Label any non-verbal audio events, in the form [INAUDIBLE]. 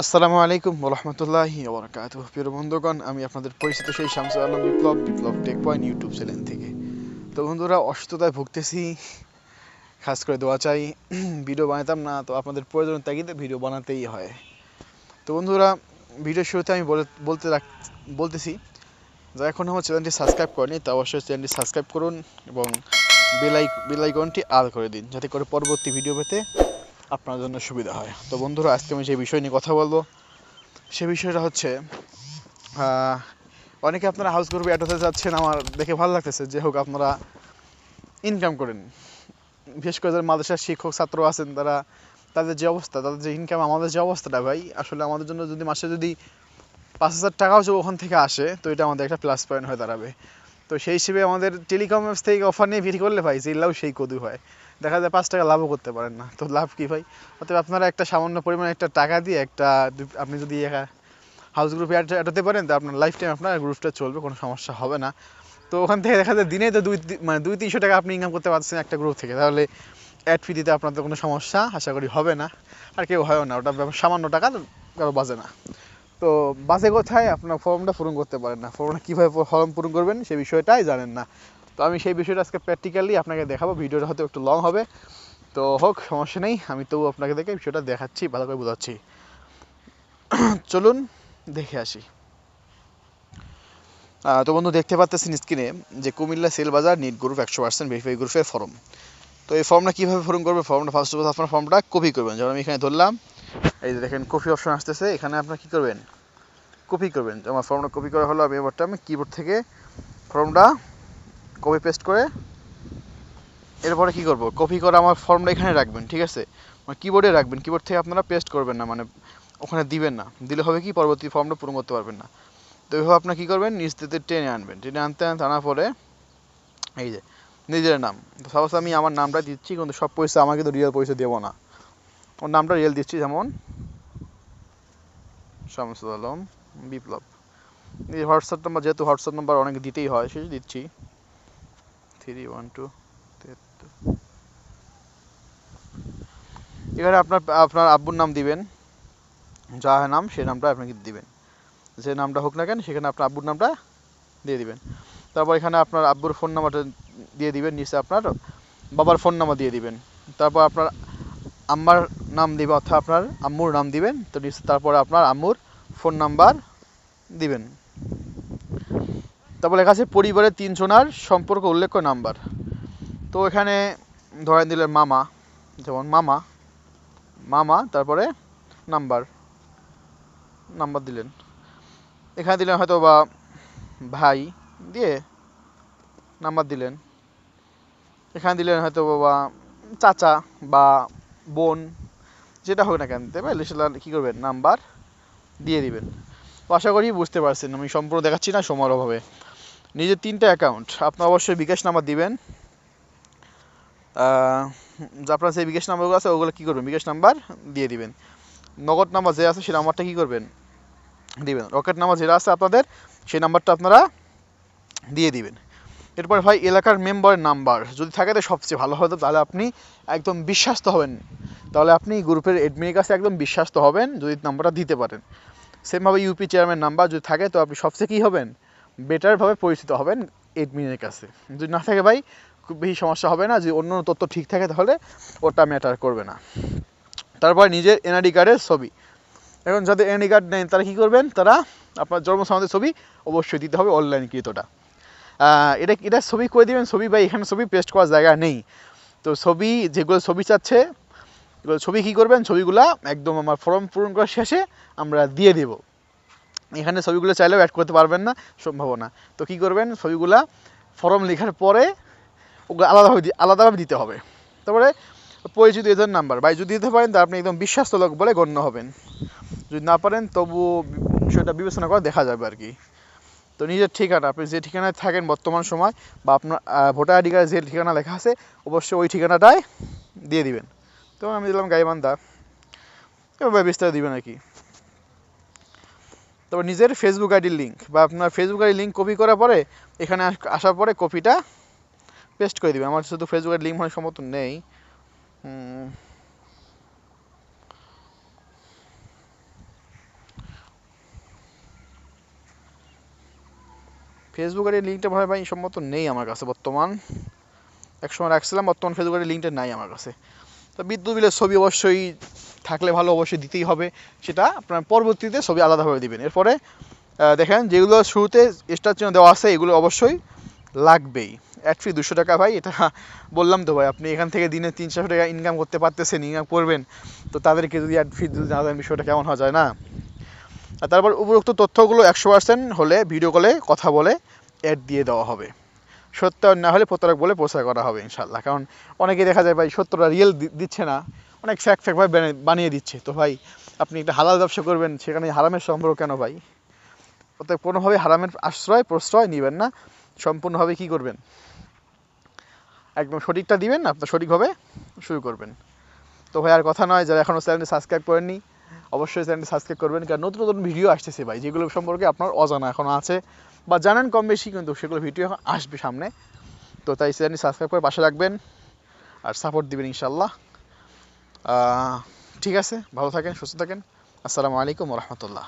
আসসালামু আলাইকুম রহমতুল্লাহি ওবরাকাত প্রিয় বন্ধুগণ, আমি আপনাদের পরিচিত সেই Shamsu Alam Biplob Biplob tech point YouTube channel থেকে। তো বন্ধুরা, অসুস্থতায় ভুগতেছি, খাস করে দোয়া চাই। [CLEARS THROAT] ভিডিও বানাতাম না, তো আপনাদের প্রয়োজন তাগিদে ভিডিও বানাতেই হয়। তো বন্ধুরা ভিডিও শুরুতে আমি বলে, বলতে রাখ, বলতেছি যা এখন আমার চ্যানেলটি সাবস্ক্রাইব করেনি তা অবশ্যই চ্যানেলটি সাবস্ক্রাইব করুন এবং বেলাই বেলাইকনটি আল করে দিন, যাতে করে পরবর্তী ভিডিও পেতে আপনার জন্য সুবিধা হয়। তো বন্ধুরা, আজকে আমি যে বিষয় নিয়ে কথা বলব, সে বিষয়টা হচ্ছে অনেকে আপনারা হাউস গ্রুপে অ্যাড হতে যাচ্ছেন, আমার দেখে ভালো লাগতেছে। যে হোক, আপনারা ইনকাম করেন। বিশেষ করে যারা মাদ্রাসার শিক্ষক, ছাত্র আছেন, তারা তাদের যে অবস্থা, তাদের যে ইনকাম আমাদের যে অবস্থাটা ভাই, আসলে আমাদের জন্য যদি মাসে যদি পাঁচ হাজার টাকাও ওখান থেকে আসে, তো এটা আমাদের একটা প্লাস পয়েন্ট হয়ে দাঁড়াবে। তো সেই হিসেবে আমাদের টেলিকম থেকে অফার নিয়ে বিক্রি করলে ভাই জিল্লাও সেই কদু হয়। দেখা যায় পাঁচ টাকা লাভও করতে পারেন না। তো লাভ কি ভাই? অতএব আপনারা একটা সামান্য পরিমাণে একটা টাকা দিয়ে একটা আপনি যদি হাউস গ্রুপে হতে পারেন, তো আপনার লাইফ টাইম আপনার গ্রুপটা চলবে, কোনো সমস্যা হবে না। তো ওখান থেকে দেখা যায় দিনে তো দুই মানে দুই, তিনশো টাকা আপনি ইনকাম করতে পারছেন একটা গ্রুপ থেকে। তাহলে অ্যাড ফি দিতে আপনার তো কোনো সমস্যা, আশা করি হবে না। আর কেউ হয়ও না, ওটা সামান্য টাকা কারও বাজে না। তো বাজে কোথায় আপনার ফর্মটা পূরণ করতে পারেন না। ফর্মটা কীভাবে ফর্ম পূরণ করবেন সেই বিষয়টাই জানেন না। তো আমি সেই বিষয়টা আজকে প্র্যাকটিক্যালি আপনাকে দেখাবো, ভিডিওটা হয়তো একটু লং হবে। তো হোক, সমস্যা নেই, আমি তবু আপনাকে দেখে বিষয়টা দেখাচ্ছি, ভালো করে বোঝাচ্ছি। [CLEARS THROAT] চলুন, দেখে আসি। তো বন্ধু, দেখতে পাচ্ছেন স্ক্রিনে যে কুমিল্লা সেল বাজার নিট গ্রুপ একশো পার্সেন্ট ভেরিফাই গ্রুপের ফর্ম তো এই ফর্মটা কীভাবে পূরণ করবে? ফর্মটা ফার্স্ট অফ আপনার ফর্মটা কপি করবেন। যেমন আমি এখানে ধরলাম, এই যে দেখেন কপি অপশন আসতেছে, এখানে আপনার কী করবেন? কপি করবেন। আমার ফর্মটা কপি করা হলো, আমি এবারটা আমি কিবোর্ড থেকে ফর্মটা কপি পেস্ট করে এরপরে কি করব? কপি করে আমার ফর্মটা এখানে রাখবেন, ঠিক আছে? মানে কিবোর্ডে রাখবেন কিবোর্ড থেকে আপনারা পেস্ট করবেন না মানে ওখানে দিবেন না। দিলে হবে কি? পরবর্তী ফর্মটা পূরণ করতে পারবেন না। তো এইভাবে আপনার কী করবেন? নিচ থেকে টেনে আনবেন। টেনে আনতে আনতে আনার পরে এই যে, নিজের নাম। তো সাপোজ আমি আমার নামটা দিচ্ছি, কিন্তু সব পয়সা আমাকে তো রিয়েল পয়সা দেবো না। ওর নামটা রিয়েল দিচ্ছি, যেমন শামসুল আলম বিপ্লব। এই হোয়াটসঅ্যাপ নাম্বার যেহেতু হোয়াটসঅ্যাপ নাম্বার অনেক দিতেই হয়, সেই দিচ্ছি। থ্রি ওয়ান টু এখানে আপনার আপনার আব্বুর নাম দিবেন। যা নাম, সেই নামটা আপনাকে দিবেন। যে নামটা হোক না কেন, সেখানে আপনার আব্বুর নামটা দিয়ে দিবেন। তারপর এখানে আপনার আব্বুর ফোন নাম্বারটা দিয়ে দিবেন, নিচে আপনার বাবার ফোন নাম্বার দিয়ে দিবেন। তারপর আপনার আম্মার নাম দিবেন অর্থাৎ আপনার আম্মুর নাম দিবেন। তো নিচে তারপরে আপনার আম্মুর ফোন নাম্বার দিবেন। তারপর লেখা আছে পরিবারের তিনজনার সম্পর্ক উল্লেখ্য নাম্বার। তো এখানে ধরেন দিলেন মামা, যেমন মামা মামা, তারপরে নাম্বার নাম্বার দিলেন। এখানে দিলেন হয়তো বা ভাই দিয়ে নাম্বার দিলেন। এখানে দিলেন হয়তো বা চাচা বা বোন, যেটা হোক না কেন দেবে সেটা কী করবেন? নাম্বার দিয়ে দিবেন। আশা করি বুঝতে পারছেন। আমি সম্পূর্ণ দেখাচ্ছি না, সময়ের অভাবে। নিজের তিনটে অ্যাকাউন্ট আপনি অবশ্যই বিকাশ নাম্বার দিবেন। যে আপনার সেই বিকাশ নাম্বারগুলো আছে, ওগুলো কী করবেন? বিকাশ নাম্বার দিয়ে দিবেন। নগদ নাম্বার যে আছে, সেই নাম্বারটা কী করবেন? দিবেন। রকেট নাম্বার যেটা আছে আপনাদের, সেই নাম্বারটা আপনারা দিয়ে দিবেন। এরপর ভাই, এলাকার মেম্বারের নাম্বার যদি থাকে তো সবচেয়ে ভালো হতো তাহলে আপনি একদম বিশ্বাস্ত হবেন। তাহলে আপনি গ্রুপের এডমিনের কাছে একদম বিশ্বাস্ত হবেন, যদি নাম্বারটা দিতে পারেন। সেমভাবে ইউপি চেয়ারম্যান নাম্বার যদি থাকে, তো আপনি সবচেয়ে কী হবেন? বেটারভাবে পরিচিত হবেন এডমিনের কাছে। যদি না থাকে ভাই, খুব বেশি সমস্যা হবে না। যদি অন্য তথ্য ঠিক থাকে তাহলে ওটা ম্যাটার করবে না। তারপর নিজের এনআইডি কার্ডের ছবি। এখন যাদের এনআইডি কার্ড নেই, তারা কী করবেন? তারা আপনার জন্ম সমাজের ছবি অবশ্যই দিতে হবে অনলাইন কৃতটা এটা এটা ছবি করে দেবেন? ছবি বা এখানে ছবি পেস্ট করার জায়গা নেই। তো ছবি, যেগুলো ছবি চাচ্ছে ছবি কী করবেন? ছবিগুলা একদম আমার ফর্ম পূরণ করার শেষে আমরা দিয়ে দেব। এখানে ছবিগুলো চাইলেও অ্যাড করতে পারবেন না, সম্ভাবনা। তো কী করবেন? ছবিগুলা ফর্ম লেখার পরে ওগুলো আলাদাভাবে আলাদাভাবে দিতে হবে। তারপরে পরিচিত এজন নাম্বার ভাই, যদি দিতে পারেন তা আপনি একদম বিশ্বাস্ত লোক বলে গণ্য হবেন। যদি না পারেন, তবু বিষয়টা বিবেচনা করে দেখা যাবে আর কি। তো নিজের ঠিকানা, আপনি যে ঠিকানায় থাকেন বর্তমান সময়, বা আপনার ভোটার আইডি কার্ডে যে ঠিকানা লেখা আছে, অবশ্যই ওই ঠিকানাটায় দিয়ে দিবেন। তো আমি দিলাম গাইবান্ধা। এভাবে বিস্তারিত দিবেন আর কি। তারপর নিজের ফেসবুক আইডির লিঙ্ক বা আপনার ফেসবুক আইডির লিঙ্ক কপি করার পরে এখানে আসার পরে কপিটা পেস্ট করে দিবে। আমার শুধু ফেসবুক আইডির লিঙ্ক হওয়ার সম্ভবত নেই। ফেসবুক আইডির লিঙ্কটা ভাই ভাই সম্ভবত নেই আমার কাছে বর্তমান। এক সময় রাখছিলাম, বর্তমান ফেসবুক আইডির লিঙ্কটা নাই আমার কাছে। তো বিদ্যুৎ বিলের ছবি অবশ্যই থাকলে ভালো অবশ্যই দিতেই হবে। সেটা আপনার পরবর্তীতে ছবি আলাদাভাবে দিবেন। এরপরে দেখেন যেগুলো শুরুতে স্টার চিহ্ন দেওয়া আছে, এগুলো অবশ্যই লাগবেই। অ্যাড ফি দুশো টাকা ভাই, এটা বললাম তো ভাই, আপনি এখান থেকে দিনে তিন চারশো টাকা ইনকাম করতে পারতেছেন ইনকাম করবেন, তো তাদেরকে যদি অ্যাড ফি না দেন বিষয়টা কেমন হওয়া যায় না। আর তারপর উপরোক্ত তথ্যগুলো একশো পার্সেন্ট হলে ভিডিও কলে কথা বলে অ্যাড দিয়ে দেওয়া হবে। সত্য না হলে প্রতারক বলে প্রচার করা হবে ইনশাল্লাহ কারণ অনেকে দেখা যায় ভাই, সত্যটা রিয়েল দিচ্ছে না। অনেক ফ্যাক ফ্যাক ভাই বানিয়ে- দিচ্ছে। তো ভাই, আপনি একটা হালাল ব্যবসা করবেন, সেখানে হারামের সম্পর্ক কেন ভাই? অতএব কোনোভাবে হারামের আশ্রয়, প্রশ্রয় নেবেন না। সম্পূর্ণভাবে কি করবেন? একদম সঠিকটা দিবেন আপনার সঠিকভাবে শুরু করবেন। তো ভাই, আর কথা নয়, যারা এখনও চ্যানেলটি সাবস্ক্রাইব করেননি, অবশ্যই চ্যানেলটি সাবস্ক্রাইব করবেন। কারণ নতুন নতুন ভিডিও আসতেছে ভাই, যেগুলো সম্পর্কে আপনার অজানা এখনও আছে। বা জানান কম বেশি, কিন্তু সেগুলো ভিডিও আসবে সামনে। তো তাই চ্যানেলটি সাবস্ক্রাইব করে পাশে রাখবেন আর সাপোর্ট দিবেন ইনশাল্লাহ ঠিক আছে, ভালো থাকেন, সুস্থ থাকেন। আসসালামু আলাইকুম রহমতুল্লাহ।